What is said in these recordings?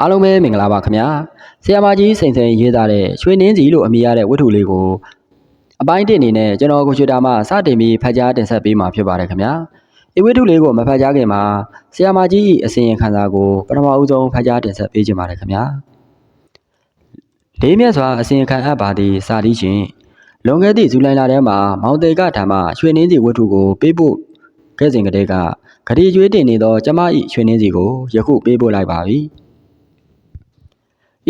အားလုံးပဲမင်္ဂလာပါခင်ဗျာဆရာမကြီးစိန်စိန်ရေးသားတဲ့ရွှေနှင်းစီလို့အမည်ရတဲ့ဝတ္ထုလေးကိုအပိုင်းတစ်အနေနဲ့ကျွန်တော်ကွန်ပျူတာမှာစတင်ပြီးဖတ်ကြားတင်ဆက်ပေးမှာဖြစ်ပါတယ်ခင်ဗျာဒီဝတ္ထုလေးကိုမဖတ်ကြားခင်မှာဆရာမကြီး၏အစီရင်ခံစာကိုပထမဦးဆုံးဖတ်ကြားတင်ဆက်ပေးခြင်းပါတယ်ခင်ဗျာလေးမြတ်စွာအစီရင်ခံအပ်ပါသည့်စာတီးရှင်လွန်ခဲ့သည့်ဇူလိုင်လထဲမှာမောင်တေကဓမ္မရွှေနှင်းစီဝတ္ထုကိုပေးပို့ခဲ့စဉ်ကတည်းကဂရီကျွေးတင်နေသောကျမ၏ရွှေနှင်းစီကိုယခုပေးပို့လိုက်ပါပြီ။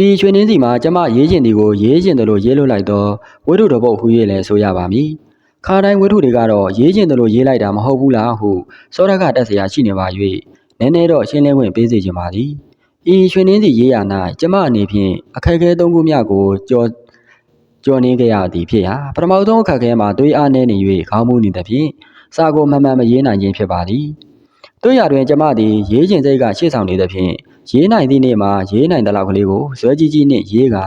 ဤရွှေနှင်းစီမှာကျမရေးကျင်သည်ကိုရေးကျင်တယ်လို့ရေးလွတ်လိုက်သောဝိထုတော်ပုတ်ဟူ၍လည်းဆိုရပါမည်ခါတိုင်းဝိထုတွေကတော့ရေးကျင်တယ်လို့ရေးလိုက်တာမဟုတ်ဘူးလားဟုစောရကတက်เสียရှိနေပါ၍နည်းနည်းတော့ရှင်းလင်းခွင့်ပေးစေချင်ပါသည်ဤရွှေနှင်းစီရေးရ၌ကျမအနေဖြင့်အခက်အခဲသုံးခုမြကိုကြော်ကြော်နေကြရသည်ဖြစ်ရာပထမဆုံးအခက်အခဲမှာသွေးအားနည်းနေ၍ခေါင်းမူနေသဖြင့်စာကိုမှန်မှန်မရေးနိုင်ခြင်းဖြစ်ပါသည်တို့ရတွင်ကျမသည်ရေးကျင်စိတ်ကရှေ့ဆောင်နေသဖြင့် ရေးနိုင်သည့်နေ့မှာရေးနိုင်တဲ့လောက်ကလေးကိုဇွဲကြီးကြီးနှင့်ရေးကာ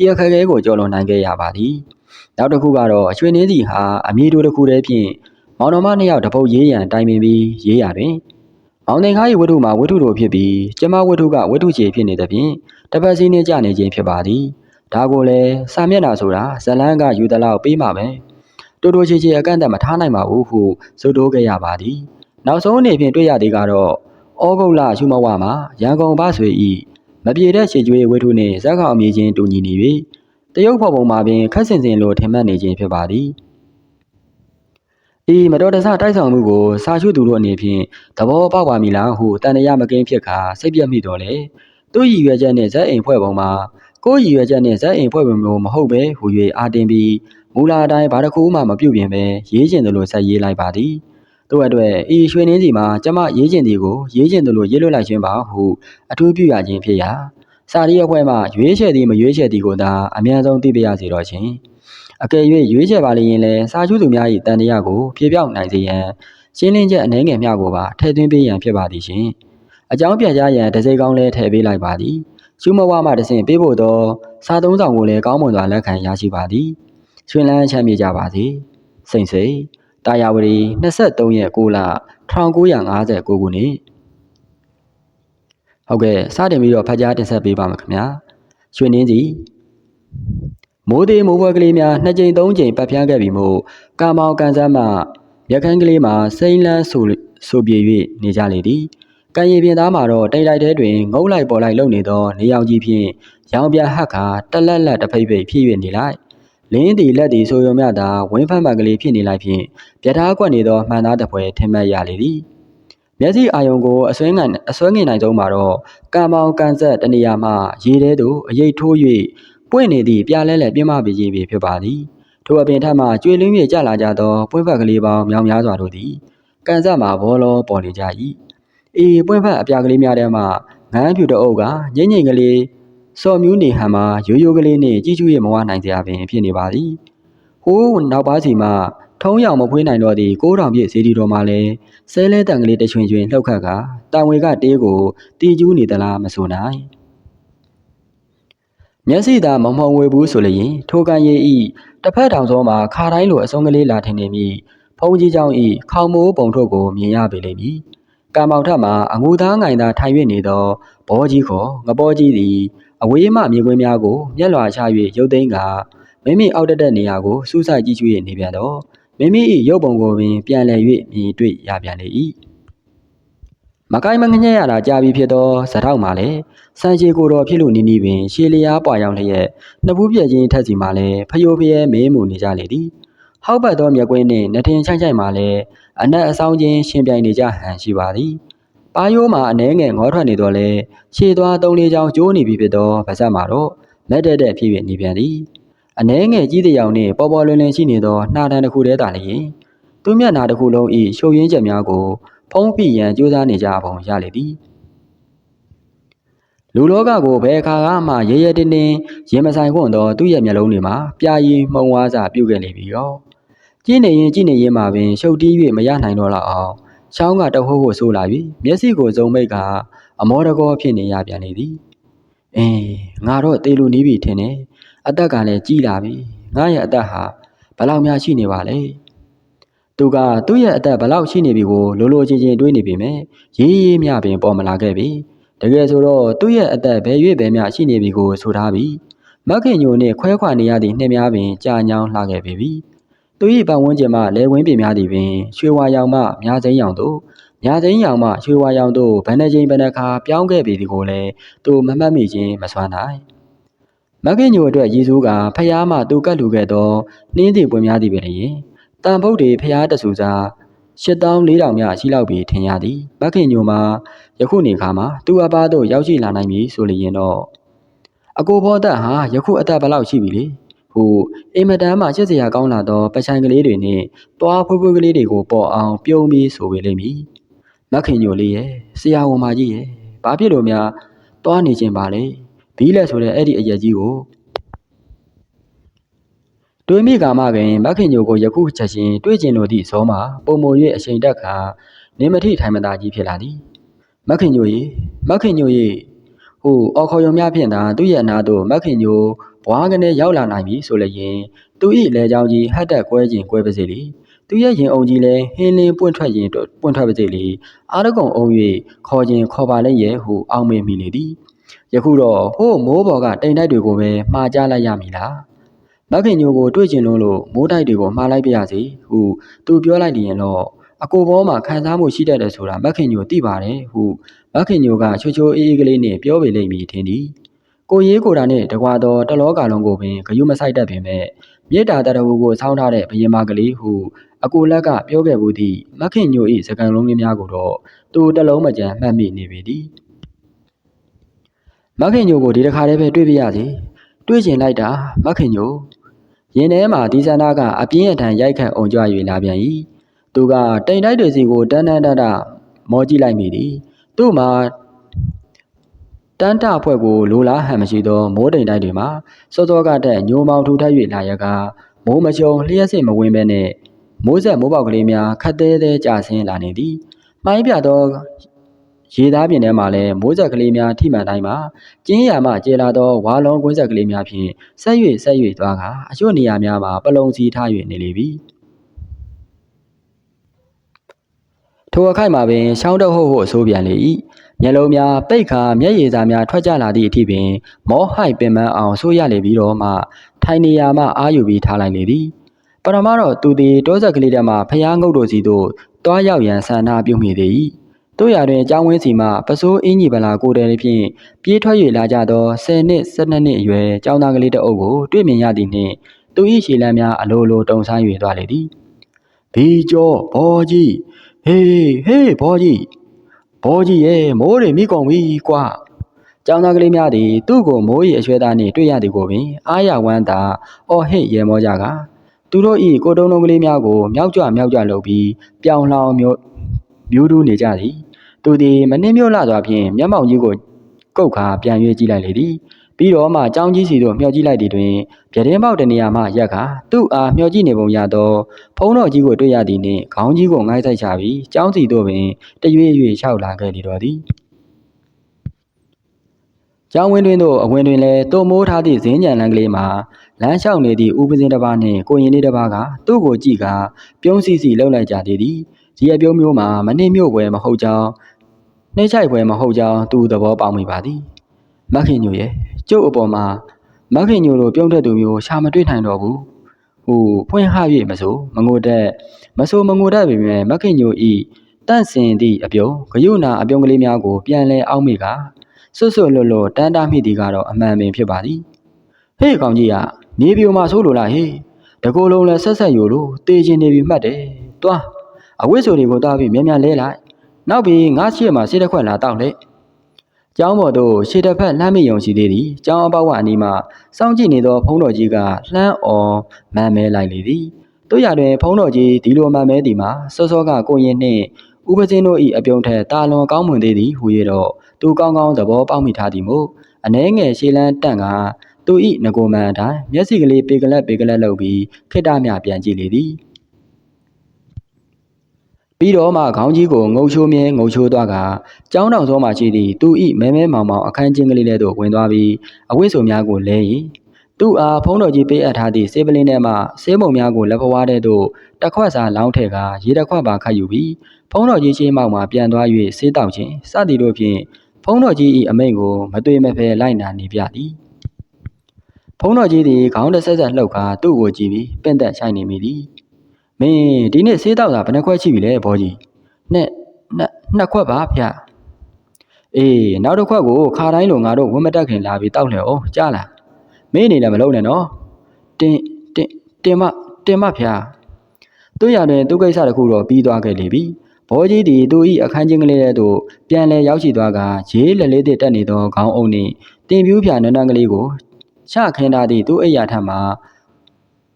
ဤအခက်အခဲကိုကျော်လွန်နိုင်ခဲ့ရပါသည်နောက်တစ်ခုကတော့အရွှေနှင်းစီဟာအမည်တူတစ်ခုတည်းဖြင့်မောင်တော်မနှစ်ယောက်တပုတ်ရေးရန်တိုင်ပင်ပြီးရေးရတွင်မောင်သင်္ခါ၏ဝတ္ထုမှာဝတ္ထုတို့ဖြစ်ပြီးကျမဝတ္ထုကဝတ္ထုချေဖြစ်နေသဖြင့်တပတ်စီးနှင်းကြနေခြင်းဖြစ်ပါသည်ဒါကိုလည်းစာမျက်နှာဆိုတာဇလန်းကယူသလောက်ပေးမှာပဲတိုးတိုးချေချေအကန့်အသတ်မထားနိုင်ပါဘူးဟုဆိုတိုးခဲ့ရပါသည်နောက်ဆုံးအနေဖြင့်တွေ့ရသေးကတော့ ဩဂုတ်လရှုမဝမှာရန်ကုန်ဘဆွေဤမပြေတဲ့ခြေကျွေးဝိထုနှင့်ဇက်ကောင်အမည်ချင်းတူညီနေ၍တရုတ်ဖော်ပုံမှာပင်ခက်စင်စင်လိုထင်မှတ်နေခြင်းဖြစ်ပါသည်ဤမတော်တဆတိုက်ဆောင်မှုကိုစာရှုသူတို့အနေဖြင့်သဘောပေါက်ပါမည်လားဟုတန်တရားမကင်းဖြစ်ခါစိတ်ပြတ်မိတော်လေသူ့ရည်ရွယ်ချက်နှင့်ဇက်အိမ်ဖွဲ့ပုံမှာကိုယ်ရည်ရွယ်ချက်နှင့်ဇက်အိမ်ဖွဲ့ပုံမျိုးမဟုတ်ပဲဟူ၍အာတင်ပြီးမူလာအတိုင်းဘာတစ်ခုမှမပြုတ်ပြင်ပဲရေးကျင်တယ်လို့ဆက်ရေးလိုက်ပါသည် တို့အတွက်ဤရွှေနှင်းစီမှာကျမရေးကျင်သည်ကိုရေးကျင်တယ်လို့ရေးလွတ်လိုက်ခြင်းပါဟုအထူးပြုရခြင်းဖြစ်ရာစာရီအဖွဲ့မှရွေးချယ်သည်မရွေးချယ်သည်ကိုသာအများဆုံးသိပြရစေတော့ခြင်းအကယ်၍ရွေးချယ်ပါလျင်လည်းစာချုပ်သူများ၏တန်တရားကိုဖြေပြောင်းနိုင်စေရန်ရှင်းလင်းချက်အနှဲငယ်မျှကိုပါထည့်သွင်းပေးရန်ဖြစ်ပါသည်ရှင်အကြောင်းပြန်ကြားရန်တစိကောင်းလည်းထည့်ပေးလိုက်ပါသည်ရှုမဝမှတဆင့်ပေးဖို့သောစာသုံးဆောင်ကိုလည်းကောင်းမွန်စွာလက်ခံရရှိပါသည်ရွှင်လန်းချမ်းမြေကြပါစေစိန်စိန် တာယာဝတီ23ရက်6လ1959ခုနှစ်ဟုတ်ကဲ့စတင်ပြီးတော့ဖတ်ကြားတင်ဆက်ပေးပါမယ်ခင်ဗျာရွှေနှင်းစီမိုးသေးမိုးပွဲကလေးများနှစ်ကြိမ်သုံးကြိမ်ပတ်ပြန်းခဲ့ပြီးမို့ကာမောင်ကန်ဆန်းမှရခန်းကလေးမှာစိမ့်လန်းဆိုဆိုပြေ၍နေကြလေသည်ကံရည်ပြင်သားမှာတော့တိတ်လိုက်တဲ့တွင်ငုံလိုက်ပေါ်လိုက်လုံနေသောနေရောင်ကြီးဖြင့်ရောင်ပြဟက်ခါတလက်လက်တဖိတ်ဖိတ်ဖြစ်၍နေလိုက် လင်းသည်လက်သည်ဆိုရုံမြသာဝင်းဖက်မှန်ကလေးဖြစ်နေလိုက်ဖြင့်ပြထားကွက်နေသောမှန်သားတပွဲထင်မှတ်ရလေသည်မျက်စိအာယုံကိုအစွဲငန်အစွဲငင်နိုင်ဆုံးမှာတော့ကံမောင်ကန်ဆက်တနေရာမှရေထဲသို့အရိတ်ထိုး၍ပွင့်နေသည့်ပြလဲလဲပြင်းမပကြီးပြီဖြစ်ပါသည်ထိုအပင်ထက်မှကျွေလင်း၍ကြလာကြသောပွင့်ဖက်ကလေးပေါင်းမြောင်များစွာတို့သည်ကန်ဆက်မှာဘောလောပေါ်နေကြ၏အေးပွင့်ဖက်အပြာကလေးများထဲမှငန်းဖြူတအုပ်ကငိမ့်ငိမ့်ကလေး စော်မျိုးနေဟန်မှာရိုးရိုးကလေးနဲ့ကြီးကျူးရဲ့မဝနိုင်စရာပင်ဖြစ်နေပါသည်ဟိုးနောက်ပါစီမှာထုံးရောင်မဖွေးနိုင်တော့သည့်ကိုးတောင်ပြည့်စီဒီတော်မှာလည်းဆဲလဲတန်ကလေးတချွင်ချွင်လှုပ်ခတ်ကတာဝေကတေးကိုတီကျူးနေသလားမဆိုနိုင်မျက်စိသာမမုံဝေဘူးဆိုလျင်ထိုကန်ရဲ့ဤတစ်ဖက်ထောင်စောမှာခါတိုင်းလိုအစုံကလေးလာထင်နေမိဖုံးကြီးကြောင့်ဤခေါမိုးပုံထုတ်ကိုမြင်ရပေလိမ့်မည်ကံမောင်ထမှာအငူသားငိုင်သာထိုင်၍နေသောဘောကြီးခေါ်ငပေါ်ကြီးသည် အဝေးမှမြေကွင်းများကိုမျက်လွှာချ၍ရုပ်သိမ်းကမိမိအောက်တက်တဲ့နေရာကိုစူးစိုက်ကြည့်ရှု၍နေပြန်တော့မိမိ၏ရုပ်ပုံကိုပင်ပြန်လည်၍မြင်တွေ့ရပြန်လေ၏မကိုင်းမငညက်ရတာကြာပြီဖြစ်သောဇထောက်မှလည်းစံချေကိုတော်ဖြစ်လို့နီးနီးပင်ရှေလျားပွာရောက်လျက်နှစ်ဘူးပြည့်ချင်းထက်စီမှလည်းဖယိုဖျဲမဲမှုနေကြလေသည်ဟောက်ပတ်သောမြက်ကွင်းနှင့်နှထင်ချိုက်ချိုက်မှလည်းအနက်အဆောင်ချင်းရှင်ပြိုင်နေကြဟန်ရှိပါသည် ပါယိုးမှာအနှဲငယ်ငေါထွက်နေတော့လဲခြေသွားသုံးလေးချောင်းကျိုးနေပြီဖြစ်သောဗဇက်မှာတော့လက်တက်တက်ဖြစ်ဖြစ်နေပြန်သည်အနှဲငယ်ကြီးတဲ့ရောင်နှင့်ပေါ်ပေါ်လွင်လွင်ရှိနေသောနှာတန်တစ်ခုတည်းသာလျင်သူမျက်နှာတစ်ခုလုံး၏ရှုပ်ရင်းချက်များကိုဖုံးပြရန်ကြိုးစားနေကြပုံရလေသည်လူလောကကိုဘယ်အခါမှရဲရဲတင်းတင်းရင်မဆိုင်ခွင့်သောသူ့ရဲ့မျက်လုံးတွေမှာပြာရည်မှုံဝါးစာပြုတ်ခဲ့လေပြီရောကြည့်နေရင်ကြည့်နေရင်မှပင်ရှုပ်တီး၍မရနိုင်တော့လောက်အောင် ချောင်းကတဟိုးကိုဆိုးလာပြီးမျက်စိကိုစုံမိတ်ကအမောတကောဖြစ်နေရပြန်လေသည်အင်းငါတော့တေလူနီးပြီထင်တယ်အသက်ကလည်းကြီးလာပြီငါရဲ့အသက်ဟာဘလောက်များရှိနေပါလဲသူကသူ့ရဲ့အသက်ဘလောက်ရှိနေပြီကိုလိုလိုချင်းချင်းတွေးနေပြီမယ်ရေးရေးမြပင်ပေါ်မလာခဲ့ပြီတကယ်ဆိုတော့သူ့ရဲ့အသက်ဘယ်၍ဘယ်မျှရှိနေပြီကိုဆိုထားပြီးမခင်ညိုနှင့်ခွဲခွာနေရသည့်နှစ်များပင်ကြာညောင်းလှခဲ့ပေပြီ သူ၏ပတ်ဝန်းကျင်မှလဲဝင်းပင်များသည်ပင်ရွှေဝါရောင်မှမြားစိမ်းရောင်သို့မြားစိမ်းရောင်မှရွှေဝါရောင်သို့ဘယ်နှကြိမ်ဘယ်နှခါပြောင်းခဲ့ပေသည်ကိုလည်းသူမမှတ်မိခြင်းမစွမ်းနိုင်မခင်ညိုအတွက်ရည်စူးကဖျားမှသူကတ်လူခဲ့သောနှင်းစီပွင့်များသည်ပင်လျင်တန်ဖုတ်တွေဖျားတဆူစား8400မြရှိလောက်ပြီးထင်ရသည်မခင်ညိုမှာယခုနေခါမှာသူ့အပားတို့ရောက်ရှိလာနိုင်ပြီဆိုလျင်တော့အကိုဘောသက်ဟာယခုအသက်ဘယ်လောက်ရှိပြီလဲ ဟုအိမ်မတန်းမှရှက်စရာကောင်းလာသောပချိုင်ကလေးတွေနှင့်တွားဖွေးဖွေးကလေးတွေကိုပေါ်အောင်ပြုံးပြီးဆိုပေလိမ့်မည်မခင်ညိုလေးရဲ့ဆရာဝန်မကြီးရဲ့ဘာဖြစ်လို့များတွားနေခြင်းပါလဲဘီးလက်ဆိုတဲ့အဲ့ဒီအရက်ကြီးကိုတွေးမိကာမှပင်မခင်ညိုကိုယခုချက်ချင်းတွေးကျင်လိုသည့်ဇောမှာပုံမ၍အချိန်တက်ခါနေမထိထိုင်မသာကြီးဖြစ်လာသည်မခင်ညိုရေမခင်ညိုရေဟိုအော်ခေါ်ယုံများဖြင့်သာသူ့ရဲ့အနာသို့မခင်ညို ဘွားကနေရောက်လာနိုင်ပြီဆိုလျင်သူ၏လဲချောင်းကြီးဟတ်တက်ကွဲခြင်းကွဲပါစေလေသူရဲ့ရင်အုံကြီးလည်းဟင်းလင်းပွင့်ထွက်ရင်ပွင့်ထွက်ပါစေလေအားတကုံအုံ၍ခေါ်ခြင်းခေါ်ပါလိမ့်ရဲ့ဟုအောက်မေ့မိလေသည်ယခုတော့ဟိုးမိုးပေါ်ကတိမ်တိုက်တွေကိုပဲမှားကြလိုက်ရမည်လားမခင်ညိုကိုတွေ့ကျင်လို့လို့မိုးတိုက်တွေကိုမှားလိုက်ပြရစီဟုသူပြောလိုက်ရင်တော့အကိုဘောမှာခံစားမှုရှိတတ်တယ်ဆိုတာမခင်ညိုသိပါတယ်ဟုမခင်ညိုကချိုချိုအေးအေးကလေးနဲ့ပြောပေလိမ့်မည်ထင်သည် ကိုရေးကိုတာနဲ့တကွာသောတလောကလုံးကိုပင်ဂယုမဆိုင်တတ်ပေမဲ့မြေတာတရဝူကိုဆောင်းထားတဲ့ဘရင်မကလေးဟုအကိုလက်ကပြောခဲ့ဘူးသည့်မခင်ညို၏စကံလုံးလေးများကိုတော့သူတလုံးမကြမ်းမှတ်မိနေပေသည်မခင်ညိုကိုဒီတစ်ခါတည်းပဲတွေ့ပြရစီတွေ့ကျင်လိုက်တာမခင်ညိုရင်ထဲမှာဒီဇန္နာကအပြင်းအထန်ရိုက်ခတ်အောင်ကြွ၍လာပြန်၏သူကတိမ်တိုက်တွေစီကိုတန်းတန်းတတမောကြည့်လိုက်မိသည်သူ့မှာ တန်းတဖွဲ့ကိုလိုလားဟန်မရှိသောမိုးတိမ်တိုက်တွေမှာစောစောကတည်းညိုမောင်ထူထပ်၍လာရကမိုးမချုံလျှက်စစ်မဝင်းပဲနဲ့မိုးဆက်မိုးပေါက်ကလေးများခတ်သေးသေးကျဆင်းလာနေသည်မိုင်းပြသောရေသားပြင်ထဲမှာလည်းမိုးဆက်ကလေးများထိမှန်တိုင်းမှာကျင်းရမှကျေလာသောဝါလုံးကွင်းဆက်ကလေးများဖြင့်ဆက်၍ဆက်၍သွားကအရွတ်နေရာများမှာပလုံစီထား၍နေလေပြီထိုအခိုက်မှာပင်ရှောင်းတော့ဟုတ်ဟုတ်ဆိုးပြန်လေ၏ မျက်လုံးများပိတ်ခါမျက်ရည်စာများထွက်ကြလာသည့်အထိပင်မောဟိုက်ပင်ပန်းအောင်ဆိုးရလေပြီးတော့မှထိုင်နေရာမှအာယူပြီးထားလိုက်လေသည်ပရမတော့သူသည်တောဆက်ကလေးထဲမှဖျားငုတ်တို့စီသို့တွားရောက်ရန်ဆန္ဒပြုမိသေး၏တို့ရတွင်ကျောင်းဝင်းစီမှပစိုးအင်းကြီးပလာကိုတယ်ဖြင့်ပြေးထွက်၍လာကြသော10နှစ်12နှစ်အရွယ်ကျောင်းသားကလေးတအုပ်ကိုတွေ့မြင်ရသည်နှင့်သူ၏ရှည်လန်းများအလိုလိုတုံဆိုင်၍သွားလေသည်ဘီကျော်ဘောကြီးဟေးဟေးဘောကြီး ဘောကြီးရဲ့မိုးတွေမိကုန်ပြီကွာကျောင်းသားကလေးများသည်သူ့ကိုမိုး၏အရွယ်သားနှင့်တွေ့ရသည်ကိုပင်အားရဝမ်းသာအော်ဟစ်ရေမောကြကသူတို့၏ကိုတုံးလုံးကလေးများကိုမြောက်ကြွမြောက်ကြလုပ်ပြီးပြောင်လောင်မျိုးမျိုးတူးနေကြသည်သူသည်မနှင်းမြို့လာစွာဖြင့်မျက်မှောင်ကြီးကိုကုတ်ခါပြန်၍ကြည့်လိုက်လေသည် ပြီးတော့မှကြောင်းကြီးစီသို့မျှော်ကြည့်လိုက်သည်တွင်ပြတင်းပေါက်တနေရာမှရက်ကသူ့အားမျှော်ကြည့်နေပုံရသောဖုံးတော်ကြီးကိုတွေ့ရသည်နှင့်ခေါင်းကြီးကိုငိုင်းဆိုင်ချပြီးကြောင်းစီသို့ပင်တရွေ့ရွေ့လျှောက်လာခဲ့လေတော်သည်ကျောင်းဝင်းတွင်သို့အဝင်တွင်လည်းတုံမိုးထားသည့်ဇင်းညံလန်းကလေးမှာလမ်းလျှောက်နေသည့်ဦးပစင်းတစ်ပါးနှင့်ကိုရင်လေးတစ်ပါးကသူ့ကိုကြည့်ကာပြုံးစီစီလှုပ်လိုက်ကြသေးသည်ဒီအပြုံးမျိုးမှာမနှင်းမြို့ပွဲမဟုတ်ကြောင်းနှိမ့်ချိုက်ပွဲမဟုတ်ကြောင်းသူသဘောပေါက်မိပါသည်မခင်ညိုရဲ့ ကျုပ်အပေါ်မှာမခင်ညိုလိုပြုံးတဲ့သူမျိုးရှာမတွေ့နိုင်တော့ဘူးဟိုဖွင့်ဟ၍မဆိုမငိုတက်မဆိုမငိုတတ်ပေမဲ့မခင်ညိုဤတန့်စင်သည့်အပြုံးဂယုနာအပြုံးကလေးများကိုပြန်လဲအောက်မိကဆွတ်ဆွတ်လွတ်လွတ်တန်းတားမိသည်ကတော့အမှန်ပင်ဖြစ်ပါသည်ဟေးကောင်ကြီးကနေပြိုမှာဆိုးလို့လားဟေးတကိုယ်လုံးလဲဆက်ဆက်ယူလို့တေးချင်းနေပြီမှတ်တယ်တွားအဝိဇ္ဇိုတွေကိုတွားပြီးမြန်မြန်လဲလိုက်နောက်ပြီးငါးရှိရမှာစေးတစ်ခွက်လာတောက်လေကျော င်းပေါ်သို့ရှေ့တစ်ဖက်လှမ်းမိယုံရှိသေးသည်ကျောင်းအပေါက်ဝအနီးမှစောင့်ကြည့်နေသောဖုံးတော်ကြီးကလှမ်းအော်မမ်းမဲလိုက်လေသည်တို့ရတွင်ဖုံးတော်ကြီးဒီလိုမမ်းမဲသည်မှာစောစောကကိုရင်နှင့်ဥပစင်းတို့၏အပြုံးထက်တာလွန်ကောင်းမွန်သေးသည်ဟူ၍တော့သူကောင်းကောင်းသဘောပေါက်မိထားသည်မို့အနှဲငယ်ရှေးလန်းတန့်ကသူ၏ငကိုမန်အတိုင်းမျက်စိကလေးပေကလက်ပေကလက်လုပ်ပြီးခိတ္တမြပြန်ကြည့်လေသည် ပြီးတော့မှခေါင်းကြီးကိုငုံချိုးမြဲငုံချိုးသွားကကြောင်းတောင်စောမှရှိသည့်သူဤမဲမဲမောင်မောင်အခန်းချင်းကလေးလေးသို့ဝင်သွားပြီးအဝိစုံများကိုလဲရင်သူ့အားဖုံးတော်ကြီးပေးအပ်ထားသည့်ဆေးပလင်းထဲမှဆေးမုံများကိုလက်ဖွားတဲ့သို့တစ်ခွက်စာလောင်းထည့်ကရေတစ်ခွက်ပါခတ်ယူပြီးဖုံးတော်ကြီးရှေးမောက်မှပြန်သွား၍ဆေးတောက်ခြင်းစသည်တို့ဖြင့်ဖုံးတော်ကြီး၏အမိန့်ကိုမသွေမဖယ်လိုက်နာနေပြသည်ဖုံးတော်ကြီးသည်ခေါင်းတစ်ဆက်ဆက်လှုပ်ကာသူ့ကိုကြည့်ပြီးပင့်သက်ဆိုင်နေမိသည် မင်းဒီနေ့ဆေးတော့တာဘယ်နှခွက်ရှိပြီလဲဘောကြီးနဲ့နှစ်နှစ်ခွက်ပါဗျအေးနောက်တစ်ခွက်ကိုခါတိုင်းလိုငါတို့ဝတ်မတက်ခင်လာပြီးတောက်လှည့်အောင်ကြားလားမင်းအနေနဲ့မလုံးနဲ့နော်တင်တင်တင်မတင်မဗျာသူ့ရတွင်သူ့ကိစ္စတစ်ခုတော့ပြီးသွားခဲ့လေပြီဘောကြီးသည်သူ၏အခန်းချင်းကလေးထဲသို့ပြန်လည်ရောက်ရှိသွားကရေးလက်လေးသည့်တက်နေသောခေါင်းအုပ်နှင့်တင်ပြူးဖြာနန်းနန်းကလေးကိုချခင်းထားသည့်သူ့အိယာထံမှ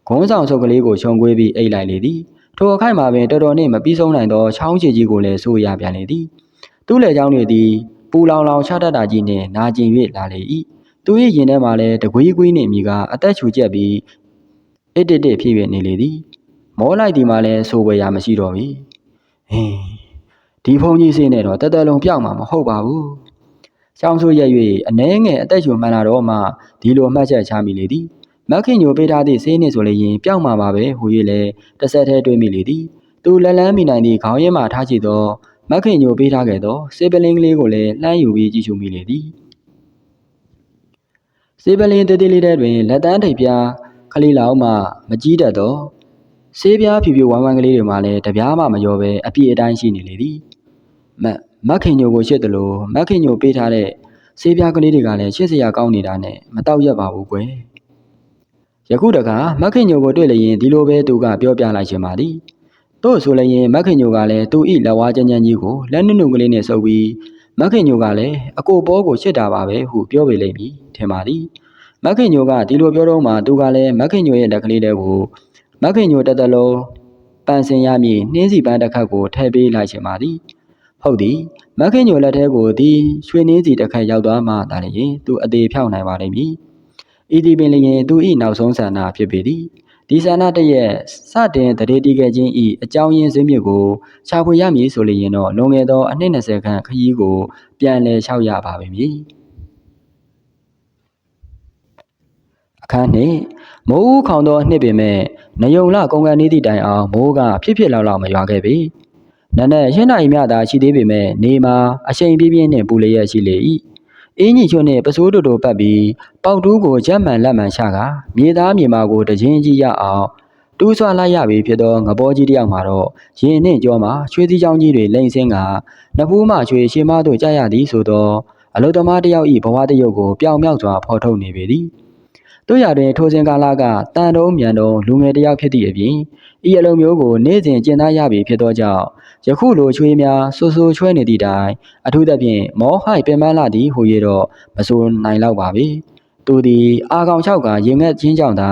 ဂုံးဆောင်ဆုပ်ကလေးကိုခြုံကွေးပြီးအိတ်လိုက်လေသည်ထိုအခိုက်မှာပင်တော်တော်နှင့်မပြီးဆုံးနိုင်သောချောင်းချီကြီးကိုလည်းဆိုးရပြန်လေသည်သူ့လက်ချောင်းတွေသည်ပူလောင်လောင်ချတတ်တာကြီးနှင့်နာကျင်၍လာလေ၏သူ၏ရင်ထဲမှာလည်းတကွေးကွေးနှင့်မိကအသက်ချူကျက်ပြီးအစ်တစ်တစ်ဖြစ်၍နေလေသည်မောလိုက်ဒီမှာလည်းဆိုးဝေရမရှိတော့ပြီဟင်းဒီဖုန်ကြီးစေးနဲ့တော့တက်တက်လုံးပြောက်မှာမဟုတ်ပါဘူး။ရှောင်းဆိုးရက်၍အနှဲငယ်အသက်ရှူမှန်လာတော့မှဒီလိုမှတ်ချက်ချမိလေသည်။ မက်ခင်ညိုပေးထားသည့်ဆေးနှင့်ဆိုလည်းရင်ပြောက်မှာပါပဲဟူ၍လည်းတစ်ဆက်တည်းတွေးမိလေသည်။သူလက်လန်းမိနိုင်သည့်ခေါင်းရင်းမှထားချသောမက်ခင်ညိုပေးထားခဲ့သောစေပလင်းကလေးကိုလည်းလှမ်းယူပြီးကြည့်ရှုမိလေသည်။စေပလင်းတေးသေးလေးထဲတွင်လက်တန်းထိပ်ပြားခလေးလောင်မှမကြီးတတ်သောဆေးပြားဖြူဖြူဝမ်းဝမ်းကလေးတွေမှလည်းတပြားမှမရောပဲအပြည့်အတိုင်းရှိနေလေသည်မက်မက်ခင်ညိုကိုရှစ်တယ်လို့မက်ခင်ညိုပေးထားတဲ့ဆေးပြားကလေးတွေကလည်းရှစ်စရာကောင်းနေတာနဲ့မတော့ရက်ပါဘူးကွယ် ယခုတခါမက်ခင်ညိုကိုတွေ့လျင်ဒီလိုပဲသူကပြောပြလိုက်ရှင်ပါသည်တို့ဆိုလျင်မက်ခင်ညိုကလည်းသူဤလက်ဝါးကြမ်းကြမ်းကြီးကိုလက်နုနုကလေးနဲ့ဆုပ်ပြီးမက်ခင်ညိုကလည်းအကိုဘောကိုရှစ်တာပါပဲဟုပြောပေလိမ့်မည်ထင်ပါသည်မက်ခင်ညိုကဒီလိုပြောတော့မှသူကလည်းမက်ခင်ညိုရဲ့လက်ကလေးတွေကိုမက်ခင်ညိုတက်တလုံးပန်ဆင်ရမည်နှင်းစီပန်းတစ်ခတ်ကိုထည့်ပေးလိုက်ချင်ပါသည်ဟုတ်သည်မက်ခင်ညိုလက်ထဲကိုဒီရွှေနှင်းစီတစ်ခတ်ရောက်သွားမှသာလျှင်သူအသေးဖြောင်းနိုင်ပါလိမ့်မည် ဤဒီပင်လျင်သူ၏နောက်ဆုံးဆန္ဒဖြစ်ပေသည်ဒီဆန္ဒတည်းရဲ့စတင်တရေတီးခဲ့ခြင်းဤအကြောင်းရင်းစင်းမြစ်ကိုရှာဖွေရမည်ဆိုလျင်တော့လွန်ခဲ့သောအနှစ်20ခန့်ခရီးကိုပြန်လည်လျှောက်ရပါပဲမည်အခန်းနှင့်မိုးခေါင်သောနှစ်ပင်မဲ့နယုံလကုန်ကန်နေသည့်တိုင်အောင်မိုးကဖြစ်ဖြစ်လောက်လောက်မရွာခဲ့ပြီနက်နက်ရှင်းနိုင်မြသာရှိသေးပေမဲ့နေမှာအချိန်ပြင်းပြင်းနှင့်ပူလျက်ရှိလေ၏ အင်းကြီးချွန်းနှင့်ပစိုးတူတူပတ်ပြီးပေါက်တူးကိုရက်မှန်လက်မှန်ချကာမြေသားမြေမာကိုတခြင်းကြီးရအောင်တူးဆွလိုက်ရပြီဖြစ်သောငဘောကြီးတယောက်မှာတော့ရင်နှင့်ကြောမှာရွှေစည်းချောင်းကြီးတွေလိမ့်ဆင်းကနဖူးမှရွှေရှင်းမသို့ကြာရသည်ဆိုသောအလုသမားတယောက်၏ဘဝတရုပ်ကိုပြောင်မြောက်စွာဖော်ထုတ်နေပေသည်တို့ရတွင်ထိုစဉ်ကာလကတန်တုံးမြန်တုံးလူငယ်တယောက်ဖြစ်သည့်အပြင်ဤအလုံးမျိုးကိုနေ့စဉ်ကျင့်သားရပြီဖြစ်သောကြောင့် ယခုလိုချွေးများဆူဆူချွဲနေသည့်တိုင်အထူးသဖြင့်မောဟိုက်ပင်ပန်းလာသည်ဟူ၍တော့မဆိုနိုင်တော့ပါပေသူသည်အာကောင်လျှောက်ကရင်ငက်ချင်းကြောင့်သာ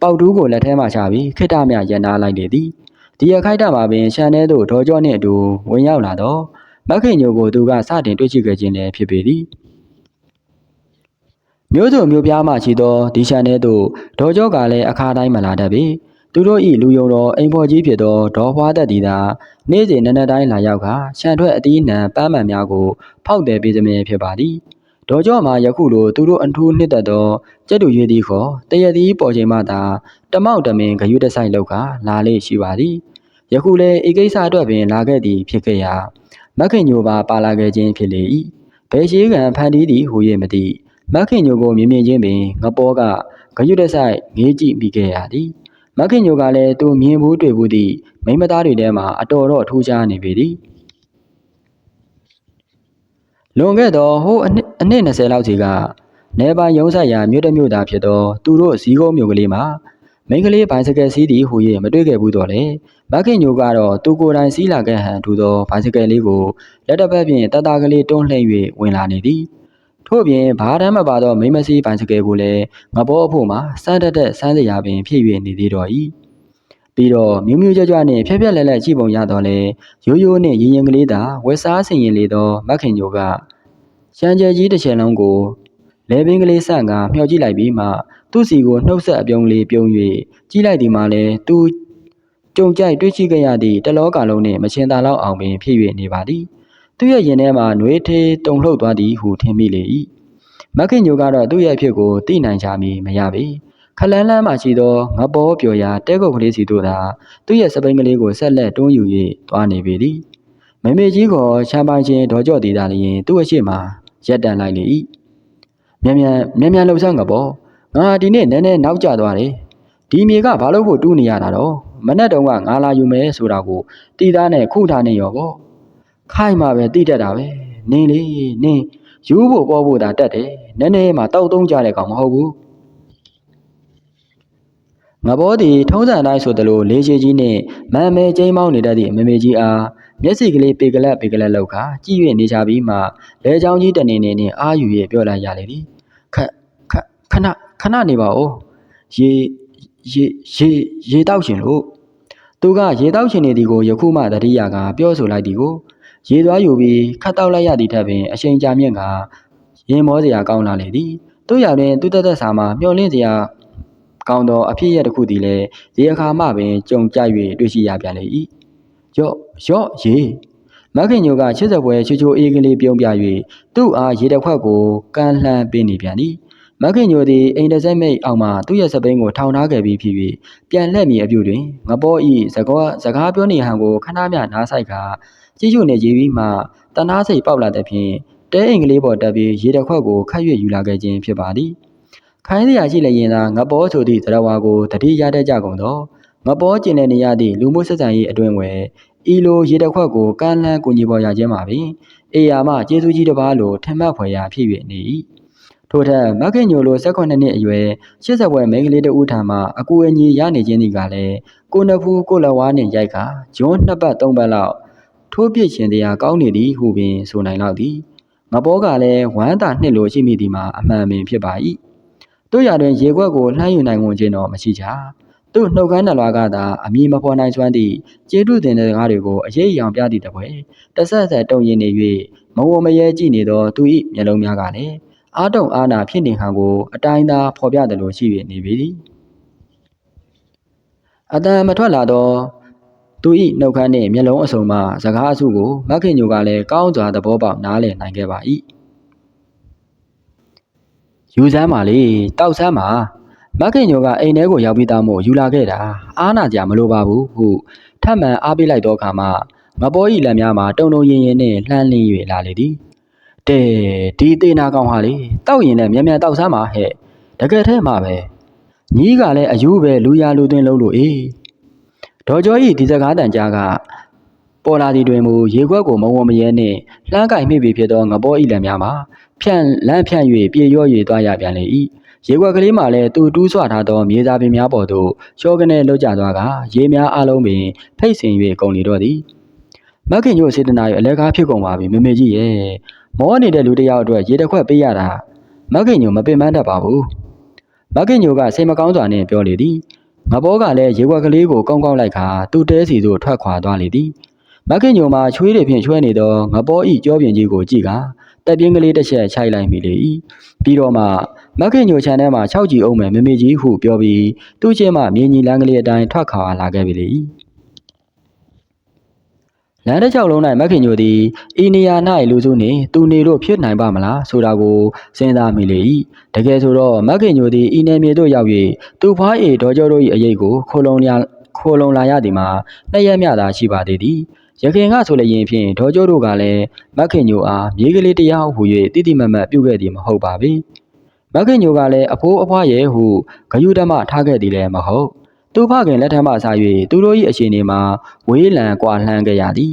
ပေါက်တူးကိုလက်ထဲမှချပြီးခိတ္တမြရန်နာလိုက်လေသည်ဒီအခိုက်အတန့်မှာပင်ရှန်ထဲသို့ဒေါ်ကျော်နှင့်အတူဝင်ရောက်လာတော့မက်ခင်ညိုကိုသူကစတင်တွေ့ရှိခဲ့ခြင်းလည်းဖြစ်ပေသည်မျိုးစုံမျိုးပြားမှရှိသောဒီရှန်ထဲသို့ဒေါ်ကျော်ကလည်းအခါတိုင်းမလာတတ်ပေ သူတို့၏လူယုံတော်အိမ်ဖော်ကြီးဖြစ်သောဒေါ်ဖွားသက်သည်သာနေ့စဉ်နနက်တိုင်းလာရောက်ခါရှန်ထွက်အတီးနှံပန်းမှန်များကိုဖောက်တယ်ပေးသမြဲဖြစ်ပါသည်ဒေါ်ကျော်မှာယခုလိုသူတို့အထူးနှစ်သက်သောကျက်တူရွေးသည်ခေါ်တရသည်ပေါ်ချိန်မှသာတမောက်တမင်ဂယုတဆိုင်လောက်ကလာလေရှိပါသည်ယခုလည်းဤကိစ္စအတွက်ပင်လာခဲ့သည်ဖြစ်ခဲ့ရာမက်ခင်ညိုပါပါလာခဲ့ခြင်းဖြစ်လေ၏ဘယ်ရှိကံဖန်တီးသည်ဟူ၍မသိမက်ခင်ညိုကိုမြင်မြင်ချင်းပင်ငပေါ်ကဂယုတဆိုင်ငေးကြည့်မိခဲ့ရသည် မခင်ညိုကလည်းသူမြင်ဘူးတွေ့ဘူးသည့်မိမသားတွေထဲမှာအတော်တော့ထူးခြားနေပေသည်လွန်ခဲ့သောဟိုအနှစ်အနှစ်20လောက်စီကနေပါရုံးဆက်ရာမြို့တစ်မြို့သားဖြစ်သောသူတို့ဇီးကုန်းမြို့ကလေးမှာမိန်းကလေးဘိုင်စကယ်စီးသည်ဟူ၍မတွေ့ခဲ့ဘူးတော့လေမခင်ညိုကတော့သူကိုယ်တိုင်စီးလာခဲ့ဟန်ထူသောဘိုင်စကယ်လေးကိုလက်တစ်ဖက်ဖြင့်တတကလေးတွန်းလှည့်၍ဝင်လာနေသည် ထို့ပြင်ဘာတမ်းမပါသောမိမစီးပိုင်စကယ်ကိုလည်းငဘောအဖို့မှာစမ်းတက်တဲ့စမ်းစရာပင်ဖြစ်၍နေသေးတော်၏ပြီးတော့မြူးမြူးကြွကြွနှင့်ဖြက်ဖြက်လဲလဲကြည့်ပုံရတော့လေရိုးရိုးနှင့်ရင်ရင်ကလေးသာဝက်စားဆင်ရင်လေသောမခင်ညိုကရှမ်းကျဲကြီးတစ်ချင်လုံးကိုလဲပင်ကလေးဆန့်ကမျှော်ကြည့်လိုက်ပြီးမှသူ့စီကိုနှုတ်ဆက်အပြုံးလေးပြုံး၍ကြည့်လိုက်ဒီမှာလဲသူကြုံကြိုက်တွေ့ရှိခဲ့ရသည့်တလောကလုံးနှင့်မချင်သာလောက်အောင်ပင်ဖြစ်၍နေပါသည် သူ့ရဲ့ရင်ထဲမှာနှွေးထေးတုန်လှုပ်သွားသည်ဟုထင်မိလေ၏မခင်ညိုကတော့သူ့ရဲ့အဖြစ်ကိုသိနိုင်ချမည်မရပေခလန်းလန်းမှရှိသောငပေါ်ပျော်ရာတဲကုတ်ကလေးစီတို့သာသူ့ရဲ့စပိန်ကလေးကိုဆက်လက်တွန်းယူ၍သွားနေပေသည်မမမေကြီးကချမ်းပိုင်ချင်းဒေါ်ကြော့သေးတာလျင်သူ့အရှိမရက်တန်လိုက်လေ၏မြန်မြန်မြန်မြန်လှုပ်ဆောင်ကပေါ့ငါဒီနေ့နည်းနည်းနောက်ကျသွားတယ်ဒီမြေကဘာလို့ဖို့တူးနေရတာတော့မနဲ့တုန်းကငါလာယူမယ်ဆိုတာကိုတီးသားနဲ့ခုထားနေရောပေါ့ ခိုင်းမှပဲတိတတ်တာပဲနင်းလေနင်းယူဖို့ပေါ်ဖို့သာတက်တယ်နည်းနည်းမှတောက်သုံးကြတဲ့ကောင်မဟုတ်ဘူးငဘောသည်ထုံးစံတိုင်းဆိုသလိုလေးချေကြီးနှင့်မန်မဲကျင်းမောင်းနေတတ်သည့်မမေကြီးအားမျက်စိကလေးပေကလတ်ပေကလတ်လောက်ခါကြည့်၍နေကြပြီးမှလဲချောင်းကြီးတနေနေနှင့်အာယူ၍ပြောလိုက်ရလေသည်ခက်ခက်ခဏခဏနေပါဦးရေရေရေရေတောက်ရှင်လို့သူကရေတောက်ရှင်နေသည်ကိုယခုမှတတိယကပြောဆိုလိုက်သည်ကို ရေသွားယူပြီးခတ်တောက်လိုက်ရသည့်ထက်ပင်အရှိန်ကြာမြင့်ကရင်မောစရာကောင်းလာလေသည်တို့ရတွင်သူတသက်စာမှာမျောလင့်စရာကောင်းသောအဖြစ်ရတစ်ခုသည်လည်းဒီအခါမှပင်ကြုံကြ၍တွေ့ရှိရပြန်လေ၏ရော့ရော့ရေမခင်ညိုကချစ်စပွဲချူချူအေးကလေးပြုံးပြ၍သူ့အားရေတစ်ခွက်ကိုကမ်းလှမ်းပေးနေပြန်သည်မခင်ညိုသည်အိမ်တစိုက်မိတ်အောက်မှသူ့ရဲ့စပိန်ကိုထောင်ထားခဲ့ပြီးဖြစ်၍ပြန်လှည့်မီအပြုတွင်ငပေါ်ဤစကားစကားပြောနေဟန်ကိုခဏမျှနားဆိုင်က ကြည့်ရှုနေကြည့်ပြီးမှတနာစိတ်ပေါက်လာတဲ့ဖြင့်တဲအိမ်ကလေးပေါ်တက်ပြီးရေတစ်ခွက်ကိုခတ်၍ယူလာခဲ့ခြင်းဖြစ်ပါသည်ခိုင်းစရာရှိလျင်သာငပေါ်ဆိုသည့်သရဝါကိုတတိရတဲ့ကြကုန်သောငပေါ်ကျင်တဲ့နေရသည့်လူမှုဆက်ဆံရေးအတွင်းဝယ်ဤလိုရေတစ်ခွက်ကိုကမ်းလှမ်းကူညီပေါ်ရခြင်းမှာပင်အေယာမကျေးဇူးကြီးတစ်ပါးလိုထင်မှတ်ဖွယ်ရာဖြစ်၍နေ၏ထို့ထက်မခင်ညိုလို18နှစ်အရွယ်80ဘွယ်မိန်းကလေးတဦးထံမှအကူအညီရနေခြင်းသည်ကလည်းကိုနဖူးကိုလဝါနှင့်ရိုက်ကဂျွန်းနှစ်ပတ်သုံးပတ်လောက် ထိုးပစ်ခြင်းတရားကောင်းနေသည်ဟုပင်ဆိုနိုင်လောက်သည်ငဘောကလည်းဝမ်းသာနှစ်လိုရှိမိသည်မှာအမှန်ပင်ဖြစ်ပါ၏တို့ရတွင်ရေခွက်ကိုလှမ်းယူနိုင်ဝင်ခြင်းတော့မရှိကြသူ့နှုတ်ခမ်းနှလွားကသာအမည်မဖော်နိုင်စွမ်းသည့်ကျေးတုတင်တဲ့ကားတွေကိုအရေးအယောင်ပြသည့်တပွဲတဆက်ဆက်တုံရင်နေ၍မဝမရဲကြည့်နေသောသူ၏မျက်လုံးများကလည်းအာတုံအာနာဖြစ်နေဟန်ကိုအတိုင်းသာဖော်ပြတယ်လို့ရှိ၍နေပြီအတန်မထွက်လာသော သူ၏နှုတ်ခမ်းနှင့်မျက်လုံးအစုံမှစကားအစုကိုမခင်ညိုကလည်းကောင်းစွာသဘောပေါက်နားလည်နိုင်ခဲ့ပါ၏ယူစမ်းပါလေတောက်စမ်းပါမခင်ညိုကအိမ်ထဲကိုရောက်ပြီးသားမို့ယူလာခဲ့တာအားနာကြမလိုပါဘူးဟုထပ်မံအားပေးလိုက်သောအခါမှာငပေါ်ဤလက်များမှာတုံတုံရင်ရင်နှင့်လှမ်းလင်း၍လာလေသည်တဲဒီသေးနာကောင်ဟာလေတောက်ရင်လည်းမြန်မြန်တောက်စမ်းပါဟဲ့တကယ်ထဲမှာပဲညီးကလည်းအယူပဲလူရလူသွင်းလုံးလို့အေး ဒေါ်ကျော်ဤဒီစကားတန်ကြားကပေါ်လာသည်တွင်မူရေခွက်ကိုမဝမရဲနှင့်လှမ်းကင်မိပြီဖြစ်သောငပေါ်ဤလက်များမှာဖြန့်လန့်ဖြန့်၍ပြေရော့၍သွားရပြန်လေ၏ရေခွက်ကလေးမှလည်းသူတူးဆွထားသောမြေသားပင်များပေါ်သို့ရှောကနေလှုပ်ကြသွားကရေများအလုံးပင်ဖိတ်ဆင်၍ကုန်လေတော့သည်မခင်ညိုစေတနာ၏အလဲကားဖြစ်ကုန်ပါပြီမမေကြီးရဲ့မောနေတဲ့လူတစ်ယောက်အတွက်ရေတစ်ခွက်ပေးရတာမခင်ညိုမပင်ပန်းတတ်ပါဘူးမခင်ညိုကစိတ်မကောင်းစွာနဲ့ပြောလေသည် ငဘောကလည်းရေခွက်ကလေးကိုကောင်းကောင်းလိုက်ခါသူ့တဲစီသို့ထွက်ခွာသွားလေသည်မခင်ညိုမှာချွေးတွေဖြင့်ချွဲနေသောငဘောဤကြောပြင်ကြီးကိုကြည့်ကတက်ပြင်းကလေးတစ်ချက်ခြိုက်လိုက်မိလေ၏ပြီးတော့မှမခင်ညိုချန်ထဲမှာ၆ကြည်အောင်မယ်မမေကြီးဟုပြောပြီးသူ့ချင်းမှမြင်းကြီးလမ်းကလေးအတိုင်းထွက်ခွာလာခဲ့ပြီလေ၏ လမ်းတစ်လျှောက်လုံး၌မခင်ညိုသည်ဤနေရာ၌လူစုနှင့်သူနေလို့ဖြစ်နိုင်ပါမလားဆိုတာကိုစဉ်းစားမိလေ၏တကယ်ဆိုတော့မခင်ညိုသည်ဤနယ်မြေသို့ရောက်၍သူဖွား၏ဒေါ်ကျော်တို့၏အရေးကိုခိုလုံရခိုလုံလာရသည်မှာနှစ်ရက်မြသာရှိပါသေးသည်ရခင်ကဆိုလျင်ဖြင့်ဒေါ်ကျော်တို့ကလည်းမခင်ညိုအားမြေကလေးတရားဟူ၍တိတိမတ်မတ်ပြုခဲ့သည်မဟုတ်ပါပေမခင်ညိုကလည်းအဖိုးအဖွားရဲ့ဟုဂယုဓမ္မထားခဲ့သည်လည်းမဟုတ် သူဖခင်လက်ထက်မှစ၍သူတို့၏အခြေအနေမှာဝေးလံကွာလှမ်းခဲ့ရသည်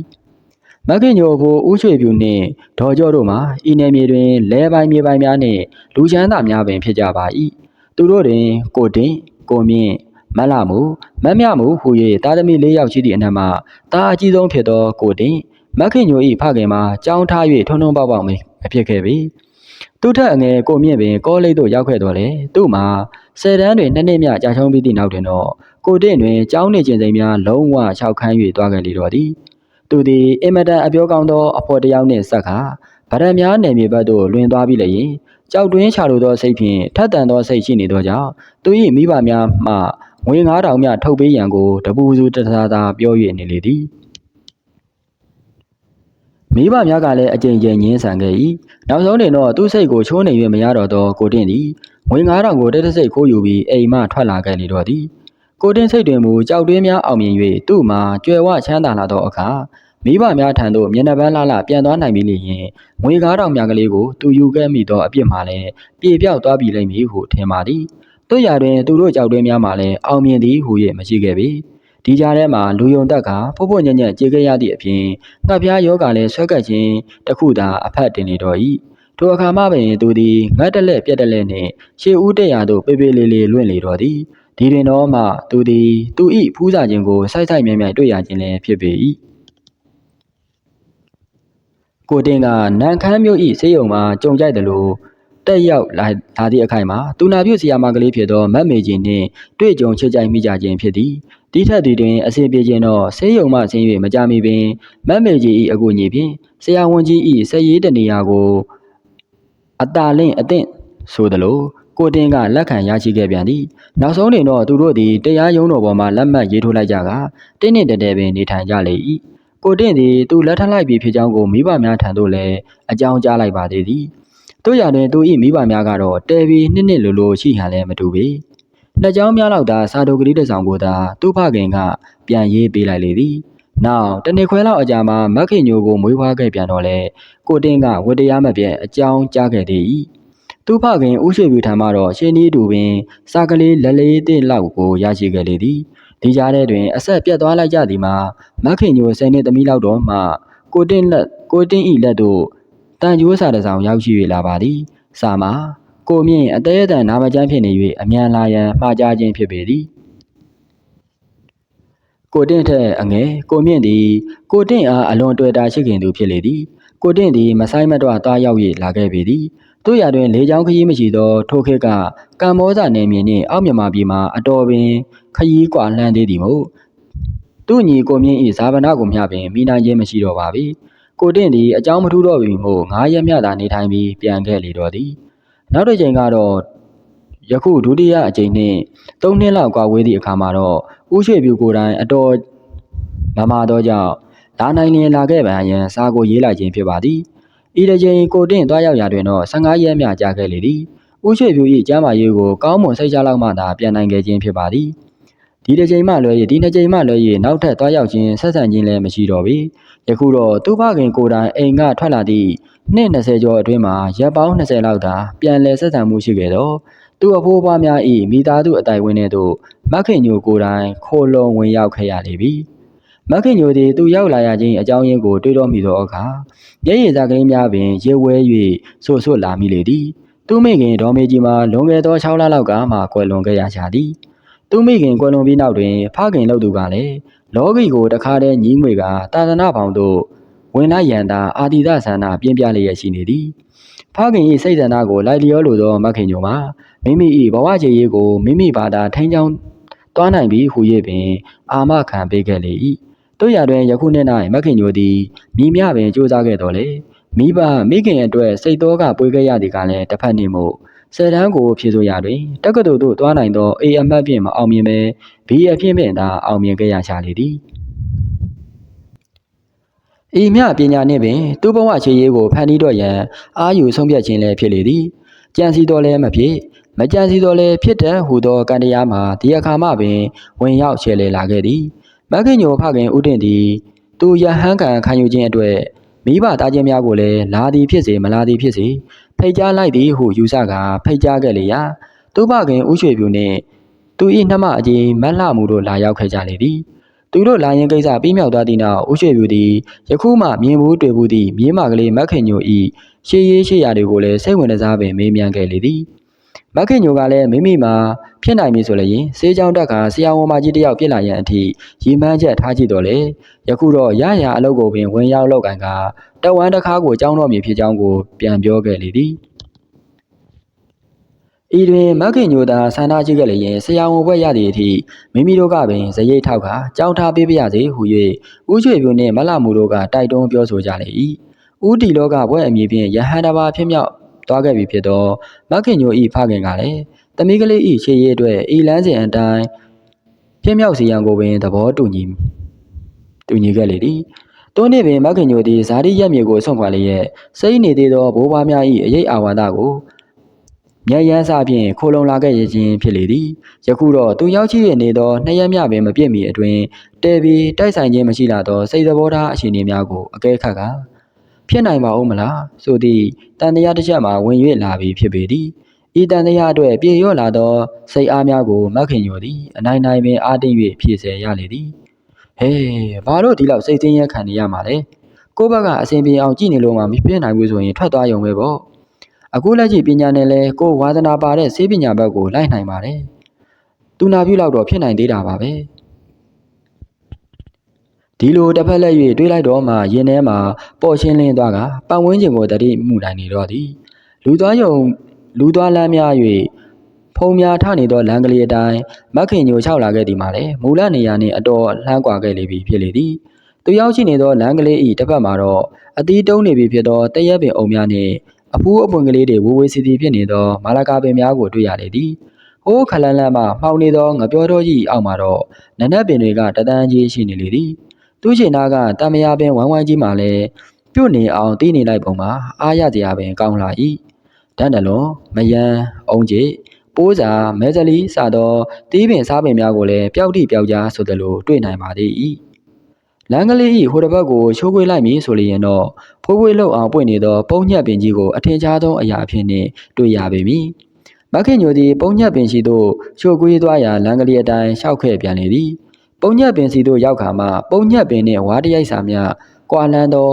မခင်ညိုကိုဦးရွှေပြူနှင့်ဒေါ်ကျော်တို့မှာဤနယ်မြေတွင်လဲပိုင်းမြေပိုင်းများနှင့်လူချမ်းသာများပင်ဖြစ်ကြပါ၏သူတို့တွင်ကိုတင်ကိုမြင့်မတ်လာမှုမတ်မြမှုဟူ၍တာသမီ၄ယောက်ရှိသည့်အနက်မှာတာအကြီးဆုံးဖြစ်သောကိုတင်မခင်ညို၏ဖခင်မှာကြောင်းထား၍ထုံထုံပေါက်ပေါက်မဖြစ်ခဲ့ပြီသူထက်အငယ်ကိုမြင့်ပင်ကောလိပ်သို့ရောက်ခဲ့တော်လေသူ့မှာဆယ်တန်းတွင်နှစ်နှစ်မြကြာချုံးပြီးသည့်နောက်တွင်တော့ ကိုတင့်တွင်ကျောင်းနေခြင်းစိမ်များလုံးဝ၆ခန်း၍သွားခဲ့လေတော့သည်သူသည်အင်မတန်အပြောကောင်းသောအဖော်တယောက်နှင့်ဆက်ခါဗရံများနယ်မြေဘက်သို့လွင်သွားပြီးလျင်ကြောက်တွင်းချလိုသောစိတ်ဖြင့်ထက်တန်သောစိတ်ရှိနေသောကြောင့်သူ၏မိဘများမှငွေ9000မြထုတ်ပေးရန်ကိုတပူစုတသားသားပြော၍နေလေသည်မိဘများကလည်းအကြိမ်ကြိမ်ညင်းဆန်ခဲ့၏နောက်ဆုံးတွင်တော့သူ့စိတ်ကိုချိုးနေ၍မရတော့သောကိုတင့်သည်ငွေ9000ကိုတက်တစိတ်ခိုးယူပြီးအိမ်မှထွက်လာခဲ့လေတော့သည် ကိုတင်းစိတ်တွင်မူကြောက်တွင်းများအောင်မြင်၍သူ့မှာကြွယ်ဝချမ်းသာလာသောအခါမိဘများထံသို့မျက်နှာပန်းလှလှပြန်သွားနိုင်ပြီလျင်ငွေကားတော်များကလေးကိုသူယူခဲ့မိသောအပြစ်မှလည်းပြေပြောက်သွားပြီလိမ့်မည်ဟုထင်ပါသည်တို့ရာတွင်သူတို့ကြောက်တွင်းများမှလည်းအောင်မြင်သည်ဟု၍မရှိခဲ့ပေဒီကြားထဲမှာလူယုံတက်ကဖို့ဖို့ညံ့ညံ့ကြေခဲ့ရသည့်အပြင်ငှက်ပြားယောဂလည်းဆွဲကပ်ခြင်းတစ်ခုသာအဖက်တင်နေတော်၏ထိုအခါမှပင်သူသည်ငတ်တလက်ပြက်တလက်နှင့်ရှေးဦးတရာသို့ပေပေလေးလေးလွင့်လေတော်သည် ဒီတွင်တော့မှသူသည်သူ၏ဖူးစာခြင်းကိုစိုက်စိုက်မြိုင်မြိုင်တွေ့ရခြင်းလည်းဖြစ်ပေ၏ကိုတင်ကနန်ခမ်းမြို့၏ဆေးရုံမှာကြုံကြိုက်တယ်လို့တက်ရောက်လာလာသည့်အခိုက်မှာသူနာပြုဆရာမကလေးဖြစ်သောမတ်မေကြီးနှင့်တွေ့ကြုံချစ်ကြိုက်မိကြခြင်းဖြစ်သည်ဒီထက်သည်တွင်အစီပြေခြင်းတော့ဆေးရုံမှဆင်း၍မကြမီပင်မတ်မေကြီး၏အကူအညီဖြင့်ဆရာဝန်ကြီး၏ဆက်ရေးတနေရာကိုအတာလင့်အသင့်ဆိုသလို ကိုတင်ကလက်ခံရရှိခဲ့ပြန်သည်နောက်ဆုံးတွင်တော့သူတို့သည်တရားရုံးတော်ပေါ်မှလက်မှတ်ရေးထိုးလိုက်ကြကတင်းနှင့်တတဲပင်နေထိုင်ကြလေ၏ကိုတင့်သည်သူလက်ထပ်လိုက်ပြီဖြစ်ကြောင်းကိုမိဘများထံသို့လည်းအကြောင်းကြားလိုက်ပါသေးသည်တို့ရတွင်သူ၏မိဘများကတော့တဲပြီးနှစ်နှစ်လိုလိုရှိဟန်လည်းမတူပေနှစ်ကြောင်းများလောက်သာစာတိုကလေးတစ်ဆောင်ကိုသာသူ့ဖခင်ကပြန်ရေးပေးလိုက်လေသည်နောက်တနေ့ခွဲလောက်အကြာမှာမက်ခင်ညိုကိုမွေးဖွားခဲ့ပြန်တော့လေကိုတင်းကဝတ္တရားမပြတ်အကြောင်းကြားခဲ့သေး၏ သူဖခင်ဦးရွှေပြူထံမှတော့ရှင်နီးတူပင်စာကလေးလက်လေးတစ်လောက်ကိုရရှိခဲ့လေသည်ဒီကြားထဲတွင်အဆက်ပြတ်သွားလိုက်ကြသည်မှာမခင်ညိုဆယ်နှစ်သမီးလောက်တော့မှကိုတင်းလက်ကိုတင်းဤလက်သို့တန်ကျိုးစာတစ်စောင်ရောက်ရှိ၍လာပါသည်စာမှာကိုမြင့်အသေးအတန်နာမကျန်းဖြစ်နေ၍အမြန်လာရန်မှာကြားခြင်းဖြစ်ပေသည်ကိုတင့်ထက်အငယ်ကိုမြင့်သည်ကိုတင့်အားအလွန်တွေ့တာရှိခင်သူဖြစ်လေသည်ကိုတင့်သည်မဆိုင်မတော့သွားရောက်၍လာခဲ့ပေသည် တို့ရတွင်လေချောင်းခရီးမရှိသော ထိုခေတ်ကကမ္ဘောဇနယ်မြေနှင့် အောက်မြန်မာပြည်မှာအတော်ပင် ခရီးကွာလှမ်းသေးသည်မို့သူ့ညီကိုမြင့်၏ဇာဗနာကိုမျှပင်မိနိုင်ခြင်းမရှိတော့ပါပြီကိုတင့်သည်အကြောင်းမထူးတော့ပြီမို့ငားရက်မြသာနေထိုင်ပြီးပြန်ခဲ့လေတော့သည်နောက်တစ်ချိန်ကတော့ယခုဒုတိယအကြိမ်နှင့်၃နှစ်လောက်ကွာဝေးသည့်အခါမှာတော့ဦးရွှေပြူကိုယ်တိုင်အတော်မမာတော့ကြောင့်လာနိုင်လျင်လာခဲ့ပါရန်စာကိုရေးလိုက်ခြင်းဖြစ်ပါသည် ဤတစ်ချိန်ကိုတင့်သွားရောက်ရာတွင်တော့15ရက်မြကြာခဲ့လေသည်ဦးရွှေပြူ၏ကျမ်းမာရေးကိုကောင်းမွန်စိတ်ချလောက်မှသာပြန်နိုင်ခဲ့ခြင်းဖြစ်ပါသည်ဒီတစ်ချိန်မှလွဲ၍ဒီနှစ်ချိန်မှလွဲ၍နောက်ထပ်သွားရောက်ခြင်းဆက်ဆံခြင်းလည်းမရှိတော့ပေယခုတော့သူ့ဖခင်ကိုယ်တိုင်အိမ်ကထွက်လာသည့်နှစ်20ကျော်အတွင်းမှာရပ်ပေါင်း20လောက်သာပြန်လည်ဆက်ဆံမှုရှိခဲ့တော့သူ့အဖိုးအဖွားများ၏မိသားစုအတိုင်းဝင်းထဲသို့မခင်ညိုကိုယ်တိုင်ခိုလုံဝင်ရောက်ခဲ့ရလေပြီ မခင်ညိုသည်သူရောက်လာရခြင်းအကြောင်းရင်းကိုတွေးတော့မိသောအခါမျက်ရည်စကလေးများပင်ရေဝဲ၍ဆိုဆွလာမိလေသည်သူမိခင်ဒေါ်မေကြီးမှာလွန်ခဲ့သော6လလောက်ကမှကွယ်လွန်ခဲ့ရကြသည်သူမိခင်ကွယ်လွန်ပြီးနောက်တွင် ဖခင်လုပ်သူကလည်းလောကီကိုတခါတည်းညီးငွေကတာသနာပေါင်သို့ဝင်လိုက်ရန်သာအာတိဒဆန္ဒပြင်းပြလျက်ရှိနေသည်ဖခင်၏စိတ်ဆန္ဒကိုလိုက်လျောလိုသောမခင်ညိုမှာမိမိ၏ဘဝခြေရေးကိုမိမိဘာသာထိန်းချောင်းသွားနိုင်ပြီဟု၍ပင် အာမခံပေးခဲ့လေ၏ တို့ရတွင်ယခုနှစ်၌မခင်ညိုသည်မိမြပင်စူးစမ်းခဲ့တော်လေမိဘမိခင်အတွက်စိတ်တော်ကပွေခဲ့ရသည်ကလည်းတစ်ဖက်နှင့်မို့ဆယ်တန်းကိုဖြည့်ဆို့ရတွင်တက္ကသိုလ်သို့သွားနိုင်သောအေအမတ်ဖြင့်မအောင်မြင်ပဲဘီအဖြစ်ဖြင့်သာအောင်မြင်ခဲ့ရချလေသည်ဤမြပညာနှင့်ပင်သူ့ဘဝခြေရေးကိုဖန်တီးတော့ရန်အာယူဆုံးဖြတ်ခြင်းလည်းဖြစ်လေသည်ကြံစီတော်လည်းမဖြစ်မကြံစီတော်လည်းဖြစ်တဲ့ဟူသောကံတရားမှာဒီအခါမှပင်ဝင်ရောက်ချေလေလာခဲ့သည် မခင်ညိုဖခင်ဥတင်သည်သူရဟန်းကံခံယူခြင်းအတွက်မိဘသားချင်းများကိုလည်းလာသည်ဖြစ်စေမလာသည်ဖြစ်စေဖိတ်ကြားလိုက်သည်ဟုယူဆကာဖိတ်ကြားခဲ့လေရာသူ့ဖခင်ဥရွှေပြူနှင့်သူ၏နှမအကြီးမတ်လှမှုတို့လာရောက်ခဲ့ကြလေသည်သူတို့လာရင်ကိစ္စပြီးမြောက်သွားသည့်နောက်ဥရွှေပြူသည်ယခုမှမြင်ဘူးတွေ့ဘူးသည့်မြေးမကလေးမခင်ညို၏ရှေးရေးရှေးရာတွေကိုလည်းစိတ်ဝင်စားပင်မေးမြန်းခဲ့လေသည် မခင်ညိုကလည်းမိမိမှာဖြစ်နိုင်ပြီဆိုလျင်စေးကြောင်းတက်ကဆရာဝန်မကြီးတယောက်ပြစ်လာရန်အထိရီမှန်းချက်ထားကြည့်တော့လေယခုတော့ရရအလုပ်ကိုပင်ဝင်ရောက်လောက်ကန်ကတဝမ်းတစ်ခါကိုကြောင်းတော်မည်ဖြစ်ကြောင်းကိုပြန်ပြောခဲ့လေသည်ဤတွင်မခင်ညိုသာဆန္ဒရှိခဲ့လျင်ဆရာဝန်ဘွဲ့ရသည့်အထိမိမိတို့ကပင်ဇရိတ်ထောက်ကကြောင်းထားပေးပါရစေဟု၍ဦးရွှေပြိုနှင့်မလှမှုတို့ကတိုက်တွန်းပြောဆိုကြလေ၏ဦးတီလောကဘွဲ့အမည်ဖြင့်ယဟန်တပါဖြစ်မြောက် သွားခဲ့ပြီဖြစ်သောမခင်ညို၏ဖခင်ကလည်းတမီးကလေး၏ခြေရည်အတွက်ဤလန်းစဉ်အတိုင်းဖြစ်မြောက်စီရန်ကိုပင်သဘောတူညီတူညီခဲ့လေသည်တွန်းနေပင်မခင်ညိုသည်ဇာတိရက်မြေကိုဆွန့်ခွာလျက်စိတ်နေသေးသောဘိုးဘွားများ၏အရေးအာဝါဒကိုမြန်ရန်စာဖြင့်ခိုလုံလာခဲ့ရခြင်းဖြစ်လေသည်ယခုတော့သူရောက်ရှိရနေသောနှစ်ရက်မြပင်မပြည့်မီအတွင်တဲပြီးတိုက်ဆိုင်ခြင်းမရှိလာသောစိတ်သဘောထားအခြေအနေများကိုအကဲခတ်က ဖြစ်နိုင်ပါဦးမလားဆိုသည့်တန်တရားတစ်ချက်မှဝင်၍လာပြီးဖြစ်ပေသည်ဤတန်တရားအတွက်ပြေလျော့လာသောစိတ်အားများကိုမက်ခင်ညိုသည်အနိုင်နိုင်ပင်အားတင်း၍ဖြည့်ဆယ်ရလေသည်ဟေးဘာလို့ဒီလောက်စိတ်သိမ်းရခံနေရမှာလဲကိုယ့်ဘက်ကအစဉ်ပြေအောင်ကြည့်နေလို့မှမဖြစ်နိုင်ဘူးဆိုရင်ထွက်သွားရုံပဲပေါ့အခုလက်ရှိပညာနဲ့လဲကိုယ်ဝါသနာပါတဲ့စေပညာဘက်ကိုလိုက်နိုင်ပါတယ်သူနာပြုလောက်တော့ဖြစ်နိုင်သေးတာပါပဲ ဒီလိုတစ်ဖက်လက်၍တွေးလိုက်တော့မှရင်ထဲမှာပေါ်ရှင်းလင်းသွားကပတ်ဝန်းကျင်ကိုတတိမှုနိုင်နေတော့သည်လူသွားယုံလူသွားလမ်းများ၍ဖုံများထနေသောလမ်းကလေးအတိုင်းမက်ခင်ညိုလျှောက်လာခဲ့သည်မှာလည်းမူလနေရာနှင့်အတော်လှမ်းကွာခဲ့လေပြီဖြစ်လေသည်သူရောက်ရှိနေသောလမ်းကလေး၏တစ်ဖက်မှာတော့အသီးတုံးနေပြီဖြစ်သောတရက်ပင်အုံများနှင့်အဖူးအပွင့်ကလေးတွေဝေဝေစီစီဖြစ်နေသောမာလကာပင်များကိုတွေ့ရလေသည်ဟိုးခလန်းလန်းမှမှောင်နေသောငပြောတော်ကြီးအောက်မှာတော့နနက်ပင်တွေကတတန်းကြီးရှိနေလေသည် သူ့ချင်နာကတမယာပင်ဝိုင်းဝိုင်းကြီးမှလည်းပြုတ်နေအောင်တီးနေလိုက်ပုံမှာအားရစရာပင်ကောင်းလာ၏တန်တလွန်မယန်းအုံးကြီးပိုးစာမဲဇလီစသောတီးပင်စားပင်များကိုလည်းပျောက်တိပျောက်ကြားဆိုသလိုတွေ့နိုင်ပါသေး၏လမ်းကလေးဤဟိုတစ်ဘက်ကိုချိုးခွေးလိုက်မည်ဆိုလျင်တော့ဖိုးခွေးလောက်အောင်ပွင့်နေသောပုံညက်ပင်ကြီးကိုအထင်ရှားဆုံးအရာအဖြစ်နှင့်တွေ့ရပေမည်မခင်ညိုသည်ပုံညက်ပင်ရှိသို့ချိုးခွေးသွားရာလမ်းကလေးအတိုင်းရှောက်ခဲ့ပြန်လေသည် ပုံညက်ပင်စီသို့ရောက်ခါမှပုံညက်ပင်နှင့်ဝါတရိုက်စာများကွာလန်းသော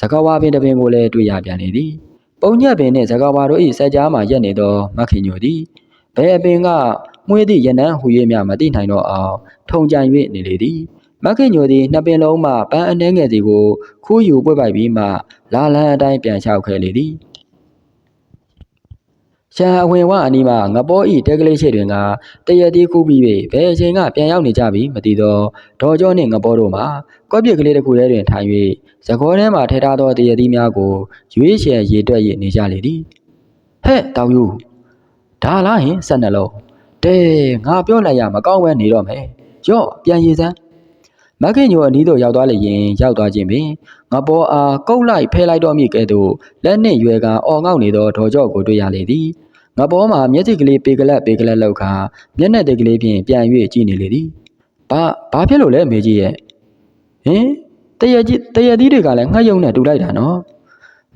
စကားဝါပင်တစ်ပင်ကိုလည်းတွေ့ရပြန်လေသည်ပုံညက်ပင်နှင့်စကားဝါတို့၏စက်ကြားမှရက်နေသောမခင်ညိုသည်ဘယ်အပင်ကမွေးသည့်ရနန်းဟူ၍မျှမသိနိုင်တော့အောင်ထုံကြံ၍နေလေသည်မခင်ညိုသည်နှစ်ပင်လုံးမှပန်းအနှဲငယ်စီကိုခူးယူပွက်ပိုက်ပြီးမှလာလန်းအတိုင်းပြန်လျှောက်ခဲ့လေသည် ရန်အဝင်ဝအနီးမှငပေါ်ဤတဲကလေးရှိတွင်ကတရက်သေးခုပြီး၍ဘယ်အချိန်ကပြန်ရောက်နေကြပြီမသိသောဒေါ်ကျော်နှင့်ငပေါ်တို့မှာကော့ပြစ်ကလေးတစ်ခုထဲတွင်ထိုင်၍ဇကောထဲမှထဲထားသောတရက်သီးများကိုရွေးချယ်ရေတွက်၍နေကြလေသည်ဟဲ့တောင်ယူဒါလားဟင်ဆက်နှလုံးတဲငါပြောလိုက်ရမကောင်းပဲနေတော့မယ်ရော့ပြန်ရည်စမ်းမခင်ညိုအနီးသို့ရောက်သွားလေရင်ရောက်သွားခြင်းပင်ငါပေါ်အားကုတ်လိုက်ဖဲလိုက်တော့မိကဲ့သို့လက်နှင့်ရွယ်ကအော်ငေါက်နေသောဒေါ်ကြော့ကိုတွေ့ရလေသည် ငါပေါ်မှာမျက်စိကလေးပေကလတ်ပေကလတ်လောက်ခါမျက်နှာတိတ်ကလေးဖြင့်ပြန်၍ကြည့်နေလေသည်ဘာဘာဖြစ်လို့လဲမေကြီးရဲ့ဟင်တရကြီးတရသီးတွေကလည်းငှက်ယုံနဲ့တူလိုက်တာနော်